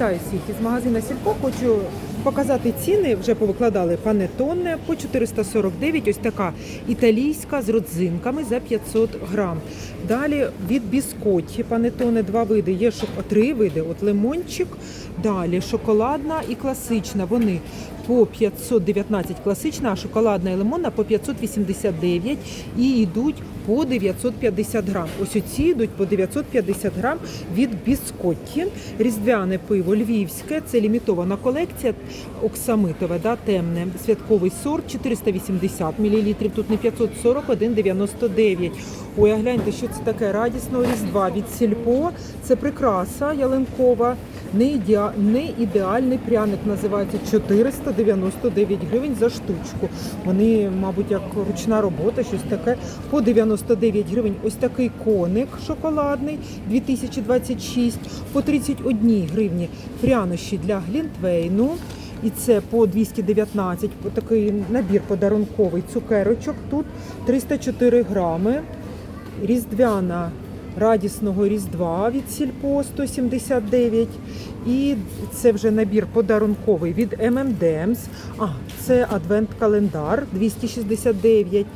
Вітаю всіх із магазина Сільпо. Хочу показати ціни. Вже повикладали панетонне по 449. Ось така італійська з родзинками за 500 грам. Далі від біскотті панетоне два види. Є шок... три види. От лимончик. Далі шоколадна і класична. Вони по 519 класична, а шоколадна і лимонна по 589 і йдуть по 950 грам. Ось оці йдуть по 950 грам від біскотті. Різдвяне пиво львівське, це лімітована колекція, оксамитове, да, темне, святковий сорт 480 мл, тут не 541,99. Ой, а гляньте, що це таке радісного різдва від сільпо. Це прикраса ялинкова. Не, ідеа... не ідеальний пряник називається 499 гривень за штучку. Вони, мабуть, як ручна робота, щось таке. По 99 гривень ось такий коник шоколадний 2026, по 31 гривні прянощі для глінтвейну. І це по 219, такий набір подарунковий цукерочок. Тут 304 грами. Різдвяна радісного Різдва від Сільпо 179. І це вже набір подарунковий від M&M's. А, це адвент-календар 269.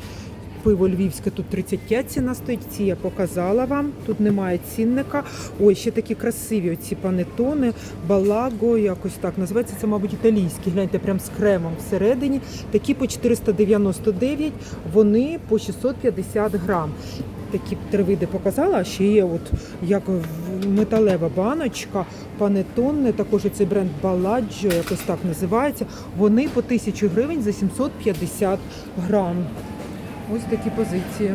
Пиво львівське тут 35 ціна стоїть. Ці я показала вам. Тут немає цінника. Ой, ще такі красиві оці панетони, балаго, якось так називається. Це, мабуть, італійські. Гляньте, прям з кремом всередині. Такі по 499, вони по 650 грам. Такі три види показала, а ще є от як металева баночка, панетонне, також цей бренд Баладжо, якось так називається. Вони по 1000 гривень за 750 грам. Ось такі позиції.